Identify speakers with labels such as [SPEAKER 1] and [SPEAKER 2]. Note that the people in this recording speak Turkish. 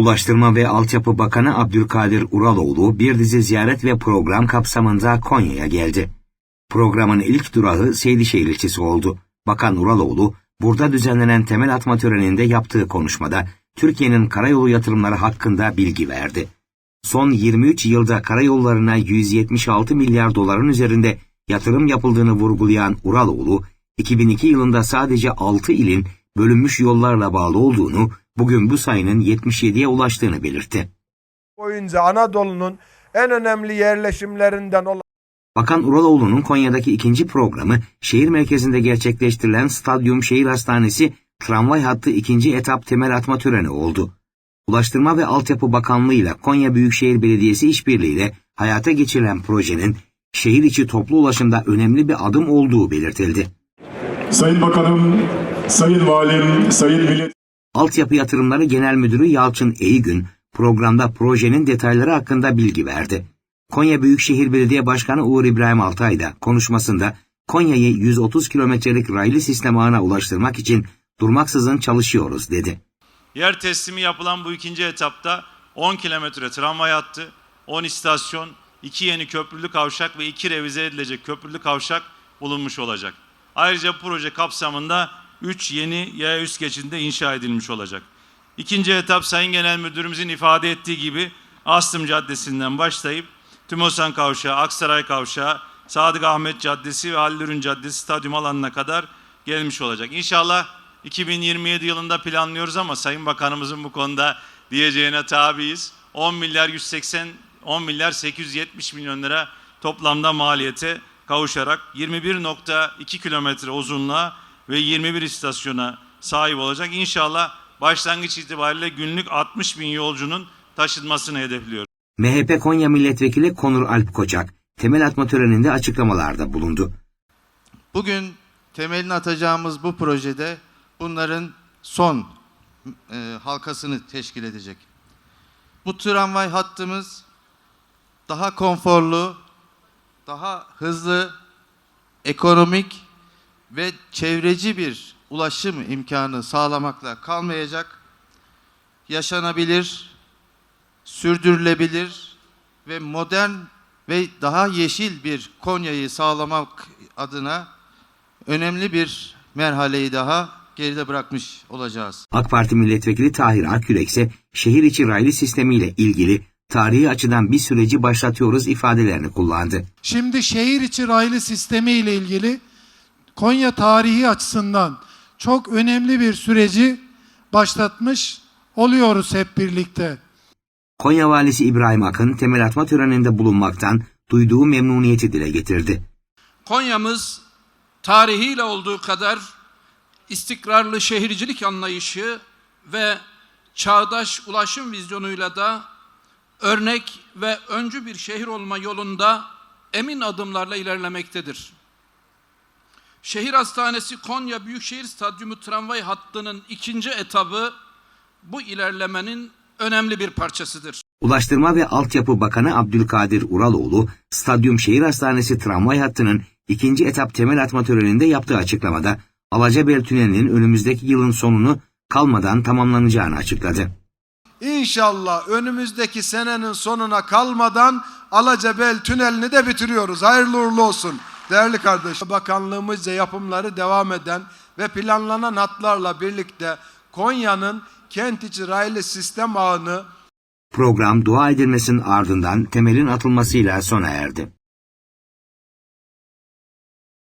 [SPEAKER 1] Ulaştırma ve Altyapı Bakanı Abdülkadir Uraloğlu bir dizi ziyaret ve program kapsamında Konya'ya geldi. Programın ilk durağı Seydişehir ilçesi oldu. Bakan Uraloğlu, burada düzenlenen temel atma töreninde yaptığı konuşmada Türkiye'nin karayolu yatırımları hakkında bilgi verdi. Son 23 yılda karayollarına 176 milyar doların üzerinde yatırım yapıldığını vurgulayan Uraloğlu, 2002 yılında sadece 6 ilin bölünmüş yollarla bağlı olduğunu, bugün bu sayının 77'ye ulaştığını belirtti.
[SPEAKER 2] boyunca Anadolu'nun en önemli yerleşimlerinden olan
[SPEAKER 1] Bakan Uraloğlu'nun Konya'daki ikinci programı şehir merkezinde gerçekleştirilen Stadyum Şehir Hastanesi tramvay hattı ikinci etap temel atma töreni oldu. Ulaştırma ve Altyapı Bakanlığı ile Konya Büyükşehir Belediyesi işbirliğiyle hayata geçirilen projenin şehir içi toplu ulaşımda önemli bir adım olduğu belirtildi.
[SPEAKER 3] Sayın Bakanım, Sayın Valim, Sayın Millet
[SPEAKER 1] Altyapı Yatırımları Genel Müdürü Yalçın Eygün programda projenin detayları hakkında bilgi verdi. Konya Büyükşehir Belediye Başkanı Uğur İbrahim Altay da konuşmasında Konya'yı 130 kilometrelik raylı sistem ağına ulaştırmak için durmaksızın çalışıyoruz dedi.
[SPEAKER 4] Yer teslimi yapılan bu ikinci etapta 10 kilometre tramvay hattı, 10 istasyon, 2 yeni köprülü kavşak ve 2 revize edilecek köprülü kavşak bulunmuş olacak. Ayrıca proje kapsamında 3 yeni yaya üst geçidinde inşa edilmiş olacak. İkinci etap Sayın Genel Müdürümüzün ifade ettiği gibi Astım Caddesi'nden başlayıp Tümosan Kavşağı, Aksaray Kavşağı, Sadık Ahmet Caddesi ve Halil Ürün Caddesi stadyum alanına kadar gelmiş olacak. İnşallah 2027 yılında planlıyoruz ama Sayın Bakanımızın bu konuda diyeceğine tabiiz. 10 milyar 180 10 milyar 870 milyon lira toplamda maliyete kavuşarak 21.2 kilometre uzunluğa ve 21 istasyona sahip olacak. İnşallah başlangıç itibariyle günlük 60 bin yolcunun taşınmasını hedefliyor.
[SPEAKER 1] MHP Konya Milletvekili Konur Alp Koçak temel atma töreninde açıklamalarda bulundu.
[SPEAKER 5] Bugün temelini atacağımız bu projede bunların son e, halkasını teşkil edecek. Bu tramvay hattımız daha konforlu, daha hızlı, ekonomik ve çevreci bir ulaşım imkanı sağlamakla kalmayacak, yaşanabilir, sürdürülebilir ve modern ve daha yeşil bir Konya'yı sağlamak adına önemli bir merhaleyi daha geride bırakmış olacağız.
[SPEAKER 1] AK Parti Milletvekili Tahir Akürek ise şehir içi raylı sistemiyle ilgili tarihi açıdan bir süreci başlatıyoruz ifadelerini kullandı.
[SPEAKER 6] Şimdi şehir içi raylı sistemi ile ilgili Konya tarihi açısından çok önemli bir süreci başlatmış oluyoruz hep birlikte.
[SPEAKER 1] Konya Valisi İbrahim Akın temel atma töreninde bulunmaktan duyduğu memnuniyeti dile getirdi.
[SPEAKER 7] Konya'mız tarihiyle olduğu kadar istikrarlı şehircilik anlayışı ve çağdaş ulaşım vizyonuyla da örnek ve öncü bir şehir olma yolunda emin adımlarla ilerlemektedir. Şehir Hastanesi Konya Büyükşehir Stadyumu tramvay hattının ikinci etabı bu ilerlemenin önemli bir parçasıdır.
[SPEAKER 1] Ulaştırma ve Altyapı Bakanı Abdülkadir Uraloğlu, Stadyum Şehir Hastanesi tramvay hattının ikinci etap temel atma töreninde yaptığı açıklamada Alacabel Tüneli'nin önümüzdeki yılın sonunu kalmadan tamamlanacağını açıkladı.
[SPEAKER 2] İnşallah önümüzdeki senenin sonuna kalmadan Alacabel Tüneli'ni de bitiriyoruz. Hayırlı uğurlu olsun değerli kardeşim. Bakanlığımızca yapımları devam eden ve planlanan hatlarla birlikte Konya'nın kent içi raylı sistem ağını
[SPEAKER 1] Program dua edilmesinin ardından temelin atılmasıyla sona erdi.